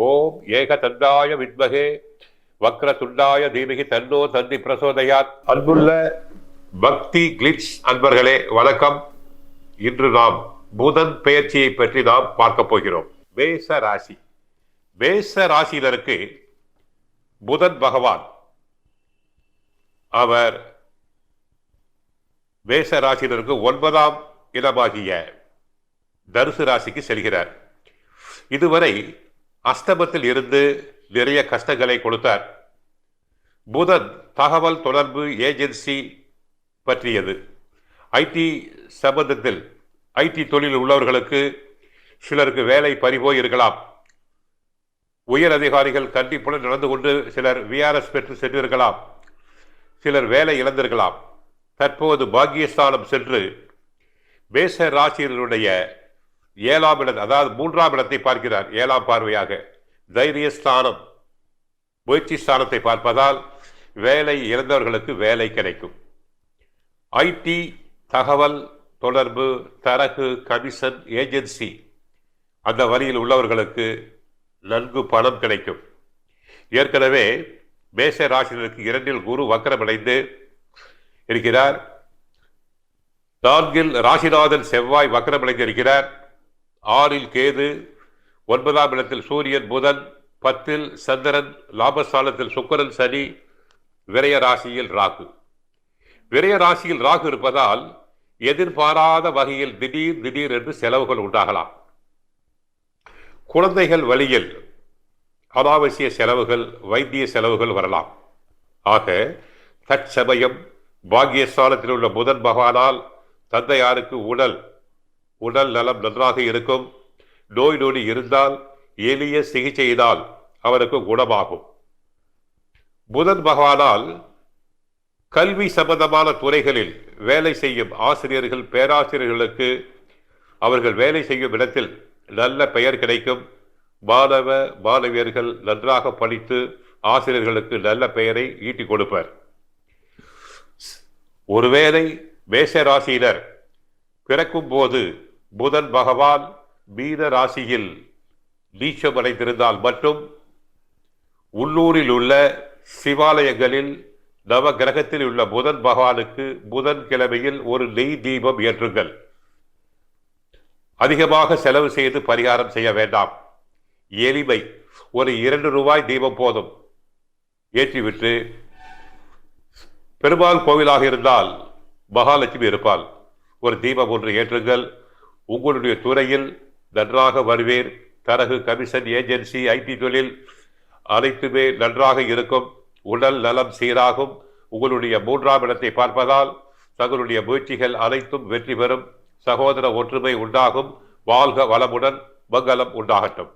ஏக தந்தாய வித்மகே வக்ர துண்டாய தீமகி தன்னோ தந்தி பிரசோதயாத். அன்புள்ள பக்தி கிளிட்ஸ் அன்பர்களே வணக்கம். இன்று நாம் புதன் பெயர்ச்சியை பற்றி நாம் பார்க்க போகிறோம். மேச ராசி. மேச ராசியினருக்கு புதன் பகவான். அவர் மேச ராசியினருக்கு ஒன்பதாம் இடமாகிய தனுசு ராசிக்கு செல்கிறார். இதுவரை அஸ்தமத்தில் இருந்து நிறைய கஷ்டங்களை கொடுத்தார். புதன் தகவல் தொடர்பு ஏஜென்சி பற்றியது. ஐடி சம்பந்தத்தில் ஐடி தொழில் உள்ளவர்களுக்கு சிலருக்கு வேலை பறிபோய் இருக்கலாம் உயர் அதிகாரிகள் கண்டிப்புடன் நடந்து கொண்டு சிலர் விஆர்எஸ் பெற்று சென்றிருக்கலாம். சிலர் வேலை இழந்திருக்கலாம். தற்போது பாக்கியஸ்தானம் சென்று மேச ராசியினுடைய ஏழாம் இடம் அதாவது மூன்றாம் இடத்தை பார்க்கிறார் ஏழாம் பார்வையாக. தைரிய ஸ்தானம் முயற்சி ஸ்தானத்தை பார்ப்பதால் வேலை இழந்தவர்களுக்கு வேலை கிடைக்கும். ஐடி தகவல் தொடர்பு தரகு கமிஷன் ஏஜென்சி அந்த வழியில் உள்ளவர்களுக்கு நன்கு பணம் கிடைக்கும். ஏற்கனவே மேச ராசினருக்கு இரண்டில் குரு வக்கரமடைந்து இருக்கிறார். நான்கில் ராசிநாதன் செவ்வாய் வக்கரமடைந்து இருக்கிறார் ஆறில் கேது ஒன்பதாம் இடத்தில் சூரியன் புதன் பத்தில் சந்திரன் லாபஸ்தானத்தில் சுக்கரன் சனி விரய ராசியில் ராகு. விரய ராசியில் ராகு இருப்பதால் எதிர்பாராத வகையில் திடீர் திடீர் என்று செலவுகள் உண்டாகலாம். குழந்தைகள் வழியில் அனாவசிய செலவுகள் வைத்திய செலவுகள் வரலாம். ஆக தற்சமயம் பாக்கியஸ்தானத்தில் உள்ள புதன் பகவானால் தந்தையாருக்கு உடல் உடல் நலம் நன்றாக இருக்கும். நோய் நொடி இருந்தால் எளிய சிகிச்சையினால் அவருக்கு குணமாகும். புதன் பகவானால் கல்வி சம்பந்தமான துறைகளில் வேலை செய்யும் ஆசிரியர்கள் பேராசிரியர்களுக்கு அவர்கள் வேலை செய்யும் இடத்தில் நல்ல பெயர் கிடைக்கும். மாணவ மாணவியர்கள் நன்றாக படித்து ஆசிரியர்களுக்கு நல்ல பெயரை ஈட்டிக் கொடுப்பர். ஒருவேளை மேஷ ராசியினர் பிறக்கும் போது புதன் பகவான் மீன ராசியில் நீச்சம் அடைந்திருந்தால் மட்டும் உள்ளூரில் உள்ள சிவாலயங்களில் நவ கிரகத்தில் உள்ள புதன் பகவானுக்கு புதன் கிழமையில் ஒரு நெய் தீபம் ஏற்றுங்கள். அதிகமாக செலவு செய்து பரிகாரம் செய்ய வேண்டாம். எளிமை ஒரு இரண்டு ரூபாய் தீபம் போதும். ஏற்றிவிட்டு பெருமாள் கோவிலாக இருந்தால் மகாலட்சுமி இருப்பாள். ஒரு தீபம் ஒன்று ஏற்றுங்கள். உங்களுடைய துறையில் நன்றாக வருவீர். தரகு கமிஷன் ஏஜென்சி ஐடி தொழில் அனைத்துமே நன்றாக இருக்கும். உடல் நலம் சீராகும். உங்களுடைய மூன்றாம் இடத்தை பார்ப்பதால் தங்களுடைய முயற்சிகள் அனைத்தும் வெற்றி பெறும். சகோதர ஒற்றுமை உண்டாகும். வாழ்க வளமுடன் மங்களம் உண்டாகட்டும்.